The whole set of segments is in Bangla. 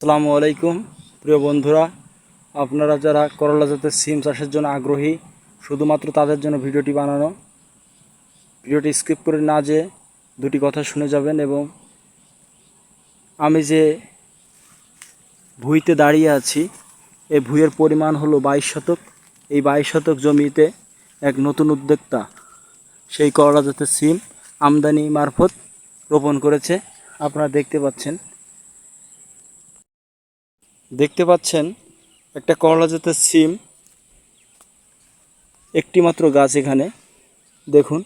আসসালামু আলাইকুম, প্রিয় বন্ধুরা। আপনারা যারা করলা জাতের সিম চাষের জন্য আগ্রহী, শুধুমাত্র তাদের জন্য ভিডিওটি বানানো। ভিডিওটি স্কিপ করে না যে দুটি কথা শুনে যাবেন এবং আমি যে ভুঁইতে দাঁড়িয়ে আছি, এই ভুঁইয়ের পরিমাণ হলো বাইশ শতক। এই বাইশ শতক জমিতে এক নতুন উদ্যোক্তা সেই করলা জাতের সিম আমদানি মারফত রোপণ করেছে। আপনারা দেখতে পাচ্ছেন দেখতে পাচ্ছেন একটা করলা জাতের সিম। একটি মাত্র গাছ এখানে। দেখুন,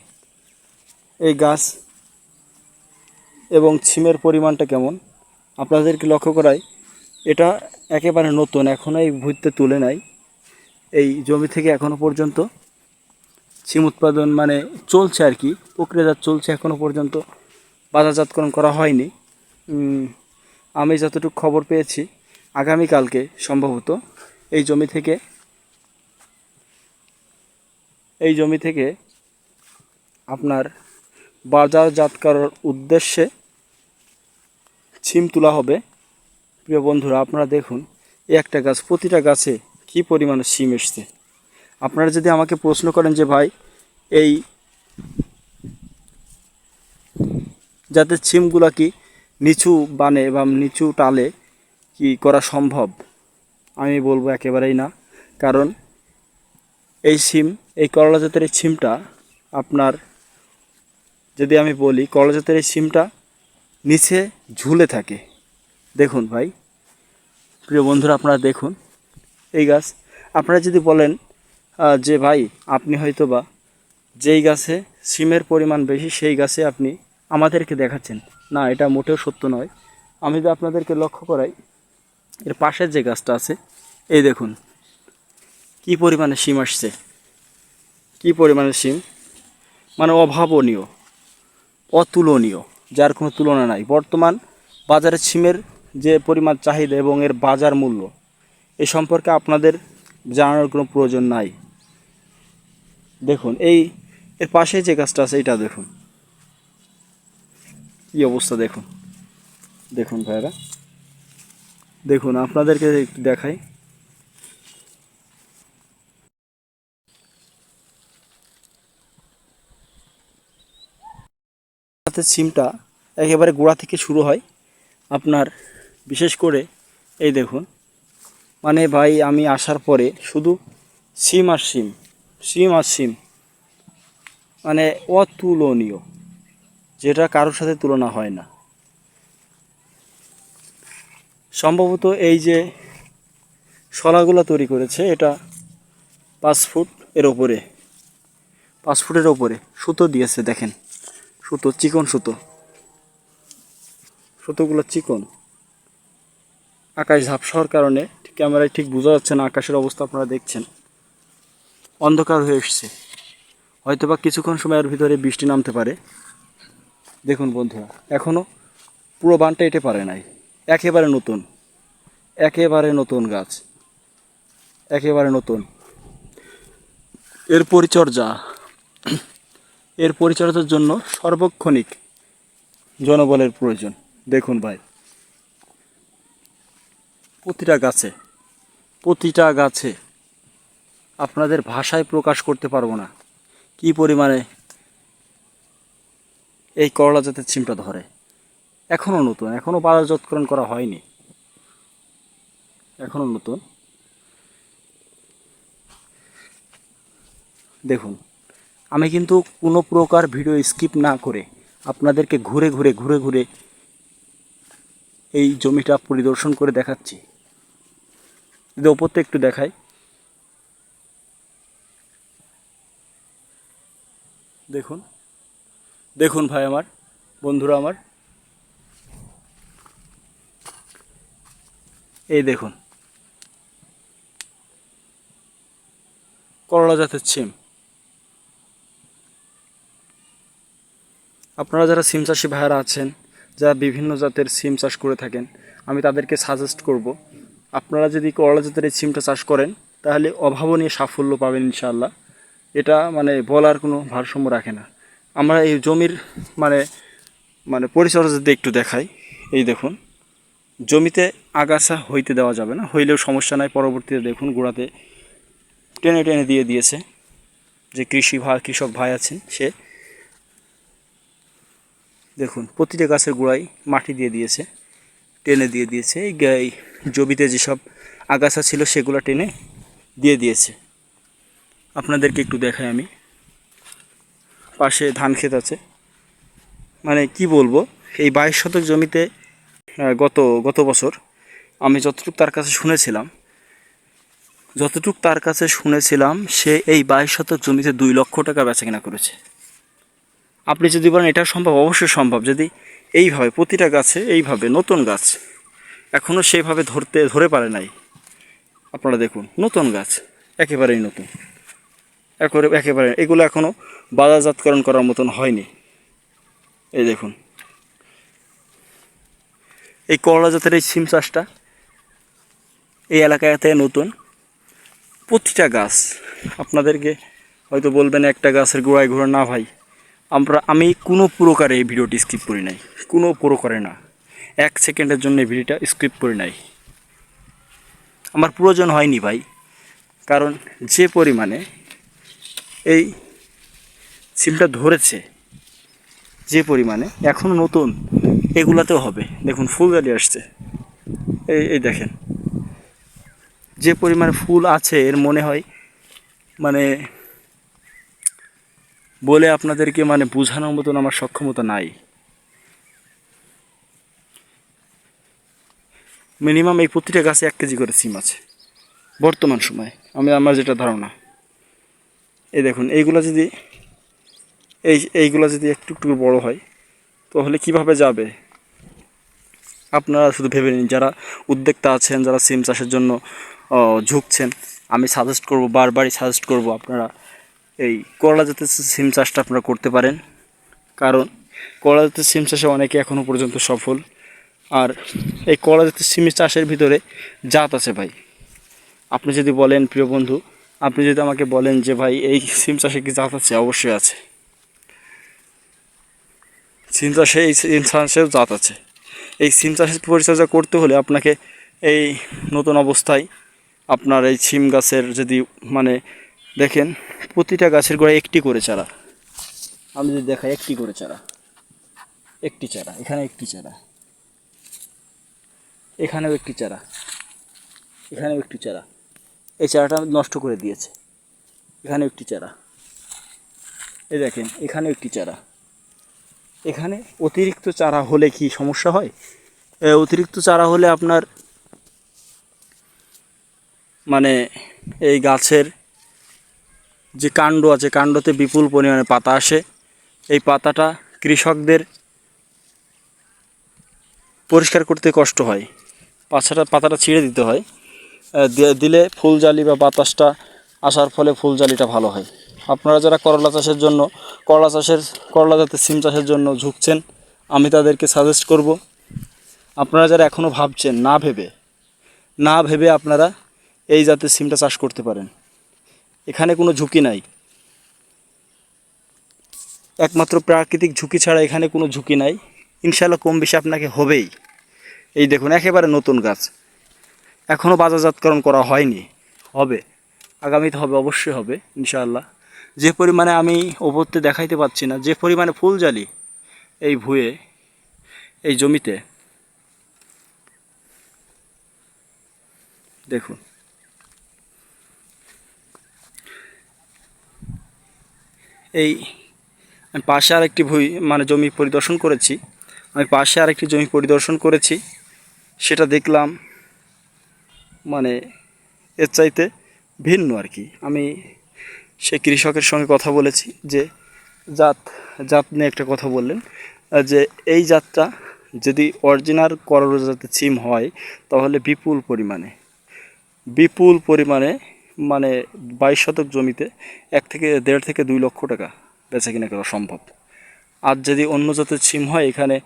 এই গাছ এবং সিমের পরিমাণটা কেমন? আপনাদেরকে লক্ষ্য করাই, এটা একেবারে নতুন এখনও এই ভুঁইতে তুলে নাই। এই জমি থেকে এখনও পর্যন্ত সিম উৎপাদন মানে চলছে আর কি, প্রক্রিয়াজাত চলছে এখনও পর্যন্ত। বাজারজাতকরণ করা হয়নি। আমি যতটুকু খবর পেয়েছি আগামীকালকে সম্ভবত এই জমি থেকে, এই জমি থেকে আপনার বাজারজাত করার উদ্দেশ্যে ছিম তোলা হবে। প্রিয় বন্ধুরা, আপনারা দেখুন, এই একটা গাছ, প্রতিটা গাছে কী পরিমাণে সিম এসছে। আপনারা যদি আমাকে প্রশ্ন করেন যে, ভাই, এই যাতে ছিমগুলা কি নিচু বানে বা নিচু টালে কি করা সম্ভব? আমি বলব একেবারেই না। কারণ এই সিম, এই করলা জাতের এই সিমটা আপনার, যদি আমি বলি, করলা জাতের এই সিমটা নিচে ঝুলে থাকে। দেখুন ভাই, প্রিয় বন্ধুরা, আপনারা দেখুন এই গাছ। আপনারা যদি বলেন যে ভাই, আপনি হয়তো বা যেই গাছে সিমের পরিমাণ বেশি, সেই গাছে আপনি আমাদেরকে দেখাচ্ছেন। না, এটা মোটেও সত্য নয়। আমি যদি আপনাদেরকে লক্ষ্য করাই এর পাশের যে গাছটা আছে, এই দেখুন, কি পরিমাণে সিম আসছে। কি পরিমাণে সিম মানে অভাবনীয়, অতুলনীয়, যার কোনো তুলনা নাই। বর্তমান বাজারে সিমের যে পরিমাণ চাহিদা এবং এর বাজার মূল্য, এ সম্পর্কে আপনাদের জানানোর কোনো প্রয়োজন নাই। দেখুন, এই এর পাশে যে গাছটা আছে এটা দেখুন। কি অবস্থা দেখুন। দেখুন ভাইরা। দেখুন, আপনাদেরকে একটু দেখাই। হাতের সিমটা একেবারে গোড়া থেকে শুরু হয়। আপনার বিশেষ করে এই দেখুন। মানে ভাই, আমি আসার পরে শুধু সিম আর সিম সিম আর সিম। মানে অতুলনীয়, যেটা কারোর সাথে তুলনা হয় না। সম্ভবত এই যে শলাগুলো তৈরি করেছে, এটা পাঁচ ফুট এর ওপরে পাঁচ ফুটের ওপরে সুতো দিয়েছে, দেখেন। সুতো, চিকন সুতো। সুতোগুলো চিকন। আকাশ ঝাপসাওয়ার কারণে ক্যামেরায় ঠিক বোঝা যাচ্ছে না, আকাশের অবস্থা আপনারা দেখছেন। অন্ধকার হয়ে এসছে। হয়তো বা কিছুক্ষণ সময়ের ভিতরে বৃষ্টি নামতে পারে। দেখুন বন্ধুরা এখনও পুরো বানটা এটে পারে নাই। একেবারে নতুন। একেবারে নতুন গাছ। একেবারে নতুন। এর পরিচর্যা। এর পরিচর্যার জন্য সর্বক্ষণিক জনবলের প্রয়োজন। দেখুন ভাই। প্রতিটা গাছে প্রতিটা গাছে আপনাদের ভাষায় প্রকাশ করতে পারব না। কি পরিমাণে এই করলা জাতের সিমটা ধরে। এখনও নতুন এখনও বাজারজাতকরণ করা হয়নি। এখনও নতুন। দেখুন, আমি কিন্তু কোনো প্রকার ভিডিও স্কিপ না করে আপনাদেরকে ঘুরে ঘুরে ঘুরে ঘুরে এই জমিটা পরিদর্শন করে দেখাচ্ছি। যদি ওপরতে একটু দেখাই। দেখুন দেখুন ভাই আমার, বন্ধুরা আমার। দেখুন। করলা জাতের সিম আপনারা যারা সিম চাষি ভাইয়ারা আছেন, যারা বিভিন্ন জাতের সিম চাষ করে থাকেন, আমি তাদেরকে সাজেস্ট করব, আপনারা যদি করলা জাতের এই সিমটা চাষ করেন, তাহলে অভাবনীয় সাফল্য পাবেন ইনশাআল্লাহ। এটা মানে বলার কোনো ভারসাম্য রাখে না। আমরা এই জমির মানে মানে পরিচর্যা যদি একটু দেখাই, এই দেখুন। জমিতে আগাছা হইতে দেওয়া যাবে না। হইলেও সমস্যা নাই, পরবর্তীতে দেখুন গোড়াতে টেনে টেনে দিয়ে দিয়েছে যে কৃষি ভাই কৃষক ভাই আছেন সে। দেখুন, প্রতিটা গাছের গোড়ায় মাটি দিয়ে দিয়েছে, টেনে দিয়ে দিয়েছে। এই জমিতে যেসব আগাছা ছিল সেগুলো টেনে দিয়ে দিয়েছে। আপনাদেরকে একটু দেখাই আমি। পাশে ধান ক্ষেত আছে। মানে কি বলব, এই বাইশ শতক জমিতে গত গত বছর আমি যতটুকু তার কাছে শুনেছিলাম, যতটুকু তার কাছে শুনেছিলাম, সে এই বাইশ শতক জমিতে দুই লক্ষ টাকা বেচা কেনা করেছে। আপনি যদি বলেন এটা সম্ভব, অবশ্যই সম্ভব। যদি এইভাবে প্রতিটা গাছে, এইভাবে নতুন গাছ এখনও সেইভাবে ধরতে, ধরে পারে নাই, আপনারা দেখুন, নতুন গাছ একেবারেই নতুন। একেবারে একেবারে, এগুলো এখনও বাজারজাতকরণ করার মতন হয়নি। এই দেখুন এই করলা জাতের এই সিম চাষটা এই এলাকাতে নতুন। প্রতিটা গাছ, আপনাদেরকে হয়তো বলবেন একটা গাছের গোড়ায় ঘোরা না ভাই। আমরা, আমি কোনো প্রকারে এই ভিডিওটি স্কিপ করি নাই। কোনো প্রকারে না। এক সেকেন্ডের জন্য এই ভিডিওটা স্কিপ করি নাই। আমার প্রয়োজন হয়নি ভাই। কারণ যে পরিমাণে এই সিমটা ধরেছে, যে পরিমাণে এখনও নতুন এগুলাতেও হবে। দেখুন, ফুল গাড়ি আসছে। এই এই দেখেন। যে পরিমাণে ফুল আছে, এর মনে হয় মানে বলে আপনাদেরকে মানে বোঝানোর মতন আমার সক্ষমতা নাই। মিনিমাম এই প্রতিটা গাছে এক কেজি করে সিম আছে, বর্তমান সময়। আমি, আমার যেটা ধারণা। এই দেখুন, এইগুলো যদি, এই, এইগুলো যদি একটু একটু বড় হয় তাহলে কীভাবে যাবে? আপনারা শুধু ভেবে নিন, যারা উদ্যোক্তা আছেন, যারা সিম চাষের জন্য ঝুঁকছেন, আমি সাজেস্ট করব, বারবারই সাজেস্ট করব আপনারা এই করলা জাতের সিম চাষটা আপনারা করতে পারেন। কারণ করলা জাতের সিম চাষে অনেকে এখনও পর্যন্ত সফল। আর এই করলা জাতের সিম চাষের ভিতরে জাত আছে ভাই। আপনি যদি বলেন, প্রিয় বন্ধু, আপনি যদি আমাকে বলেন যে ভাই, এই সিম চাষে কি জাত আছে? অবশ্যই আছে। সিম চাষে এই সিম জাত আছে। এই সিম চাষের পরিচর্যা করতে হলে আপনাকে এই নতুন অবস্থায় আপনার এই সিম গাছের যদি মানে দেখেন, প্রতিটা গাছের গোড়ায় একটি করে চারা। আমি যদি দেখাই একটি করে চারা। একটি চারা, এখানে একটি চারা। এখানেও একটি চারা। এখানেও একটি চারা। এই চারাটা নষ্ট করে দিয়েছে। এখানেও একটি চারা। এই দেখেন, এখানেও একটি চারা। এখানে অতিরিক্ত চারা হলে কি সমস্যা হয়? অতিরিক্ত চারা হলে আপনার মানে এই গাছের যে কাণ্ড আছে, কাণ্ডতে বিপুল পরিমাণে পাতা আসে। এই পাতাটা কৃষকদের পরিষ্কার করতে কষ্ট হয়। পাতাটা পাতাটা ছিঁড়ে দিতে হয়। দিলে ফুলজালি বা বাতাসটা আসার ফলে ফুলজালিটা ভালো হয়। আপনারা যারা করলা চাষের জন্য, করলা চাষের, করলা জাতের সিম চাষের জন্য ঝুঁকছেন, আমি তাদেরকে সাজেস্ট করব। আপনারা যারা এখনও ভাবছেন, না ভেবে না ভেবে আপনারা এই জাতের সিমটা চাষ করতে পারেন। এখানে কোনো ঝুঁকি নাই। একমাত্র প্রাকৃতিক ঝুঁকি ছাড়া এখানে কোনো ঝুঁকি নাই। ইনশাল্লাহ কম বেশি আপনাকে হবেই। এই দেখুন, একেবারে নতুন গাছ। এখনও বাজারজাতকরণ করা হয়নি। হবে। আগামীতে হবে, অবশ্যই হবে, ইনশাআল্লাহ। যে পরিমাণে আমি ওপরতে দেখাইতে পাচ্ছি না, যে পরিমাণে ফুল জালি এই ভুয়ে, এই জমিতে। দেখুন। এই আমি পাশে আরেকটি ভুই মানে জমি পরিদর্শন করেছি। আমি পাশে আরেকটি জমি পরিদর্শন করেছি। সেটা দেখলাম মানে এর চাইতে ভিন্ন আর কি। আমি সেই কৃষকের সঙ্গে কথা বলেছি যে জাত জাত নিয়ে একটা কথা বললেন যে এই জাতটা যদি অরিজিনাল করলা জাতের সিম হয়, তাহলে বিপুল পরিমাণে বিপুল পরিমাণে মানে বাইশ শতক জমিতে এক থেকে দেড় থেকে দুই লক্ষ টাকা বেচা কিনা করা সম্ভব। আর যদি অন্য জাতের সিম হয়, এখানে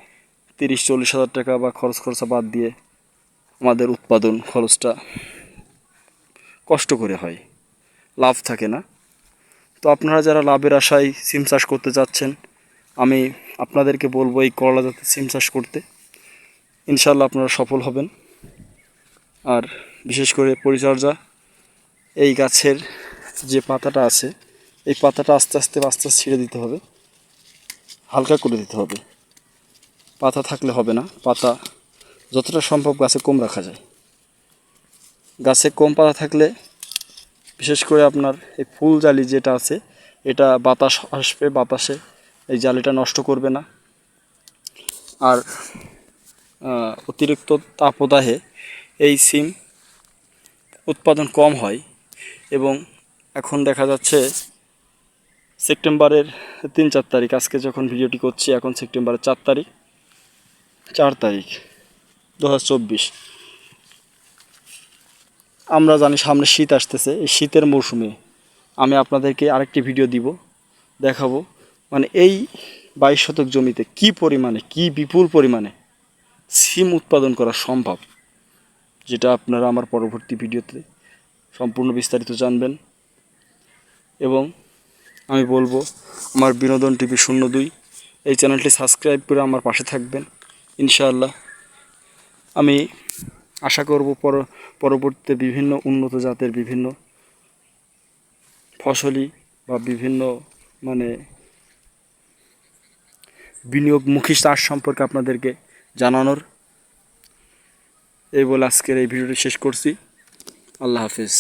তিরিশ, চল্লিশ হাজার টাকা বা খরচ খরচা বাদ দিয়ে আমাদের উৎপাদন খরচটা কষ্ট করে হয়, লাভ থাকে না। তো আপনারা যারা লাভের আশায় সিম চাষ করতে যাচ্ছেন আমি আপনাদেরকে বলব এই করলা জাতের সিম চাষ করতে। ইনশাল্লাহ আপনারা সফল হবেন। আর বিশেষ করে পরিচর্যা, এই গাছের যে পাতাটা আছে, এই পাতাটা আস্তে আস্তে আস্তে আস্তে ছিঁড়ে দিতে হবে। হালকা করে দিতে হবে। পাতা থাকলে হবে না। পাতা যতটা সম্ভব গাছে কম রাখা যায়। গাছে কম পাতা থাকলে বিশেষ করে আপনার এই ফুল জালি যেটা আছে, এটা বাতাস আসবে বাতাসে, এই জালিটা নষ্ট করবে না। আর অতিরিক্ত তাপদাহে এই সিম উৎপাদন কম হয় এবং এখন দেখা যাচ্ছে সেপ্টেম্বরের তিন চার তারিখ, আজকে যখন ভিডিওটি করছি, এখন সেপ্টেম্বরের চার তারিখ চার তারিখ, দু হাজার চব্বিশ। আমরা জানি সামনে শীত আসতেছে, এই শীতের মৌসুমে আমি আপনাদেরকে আরেকটি ভিডিও দিব, দেখাবো মানে এই বাইশ শতক জমিতে কি পরিমাণে, কি বিপুল পরিমাণে সিম উৎপাদন করা সম্ভব, যেটা আপনারা আমার পরবর্তী ভিডিওতে সম্পূর্ণ বিস্তারিত জানবেন। এবং আমি বলব, আমার বিনোদন টিভি শূন্য দুই, এই চ্যানেলটি সাবস্ক্রাইব করে আমার পাশে থাকবেন, ইনশাআল্লাহ। আমি আশা করব পর পরবর্তীতে বিভিন্ন উন্নত জাতের বিভিন্ন ফসলি বা বিভিন্ন মানে বিনিয়োগমুখী চাষ সম্পর্কে আপনাদেরকে জানানোর এই বলে আজকের এই ভিডিওটি শেষ করছি। আল্লাহ হাফিজ।